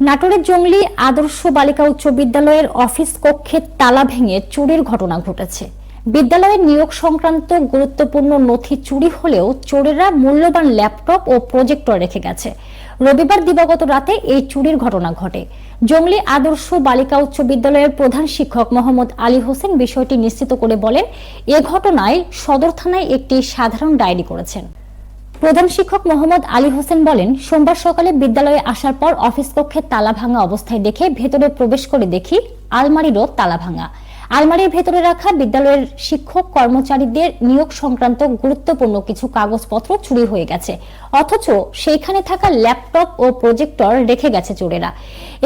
নাটোরের জঙ্গলি আদর্শ বালিকা উচ্চ বিদ্যালয়ের অফিস কক্ষে তালা ভেঙে চুরির ঘটনা ঘটেছে। বিদ্যালয়ের নিয়োগ সংক্রান্ত গুরুত্বপূর্ণ নথি চুরি হলেও চোরেরা মূল্যবান ল্যাপটপ ও প্রজেক্টর রেখে গেছে। রবিবার দিবাগত রাতে এই চুরির ঘটনা ঘটে। জঙ্গলি আদর্শ বালিকা উচ্চ বিদ্যালয়ের প্রধান শিক্ষক মোহাম্মদ আলী হোসেন বিষয়টি নিশ্চিত করে বলেন, এ ঘটনায় সদর থানায় একটি সাধারণ ডায়েরি করেছেন। প্রধান শিক্ষক মোহাম্মদ আলী হোসেন বলেন, সোমবার সকালে বিদ্যালয়ে আসার পর অফিস কক্ষে তালা ভাঙা অবস্থায় দেখে ভেতরে প্রবেশ করে দেখি আলমারিরও তালা ভাঙা। আলমারির ভেতরে রাখা বিদ্যালয়ের শিক্ষক কর্মচারীদের নিয়োগ সংক্রান্ত গুরুত্বপূর্ণ কিছু কাগজপত্র চুরি হয়ে গেছে। অথচ সেইখানে থাকা ল্যাপটপ ও প্রজেক্টর রেখে গেছে চোরেরা।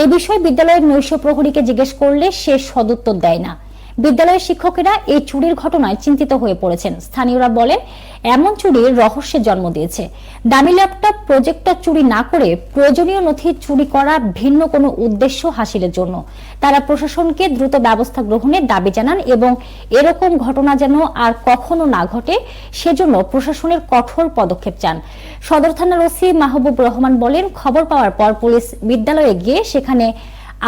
এ বিষয়ে বিদ্যালয়ের নৈশ প্রহরীকে জিজ্ঞেস করলে সে সদুত্তর দেয় না। বিদ্যালয়ের শিক্ষকেরা এই চুরির ঘটনায় চিন্তিত হয়ে পড়েছেন। স্থানীয়রা বলেন, এমন চুরির রহস্যের জন্ম দিয়েছে। দামি ল্যাপটপ, প্রজেক্টর চুরি না করে প্রয়োজনীয় নথি চুরি করা ভিন্ন কোনো উদ্দেশ্য হাসিলের জন্য। তারা প্রশাসনকে দ্রুত ব্যবস্থা গ্রহণের দাবি জানান এবং এরকম ঘটনা যেন আর কখনো না ঘটে, সেজন্য প্রশাসনের কঠোর পদক্ষেপ চান। সদর থানার ওসি মাহবুব রহমান বলেন, খবর পাওয়ার পর পুলিশ বিদ্যালয়ে গিয়ে সেখানে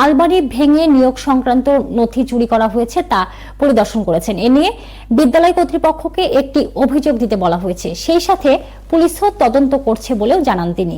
আলমারি ভেঙে নিয়োগ সংক্রান্ত নথি চুরি করা হয়েছে তা পরিদর্শন করেছেন। এ নিয়ে বিদ্যালয় কর্তৃপক্ষকে একটি অভিযোগ দিতে বলা হয়েছে। সেই সাথে পুলিশও তদন্ত করছে বলেও জানান তিনি।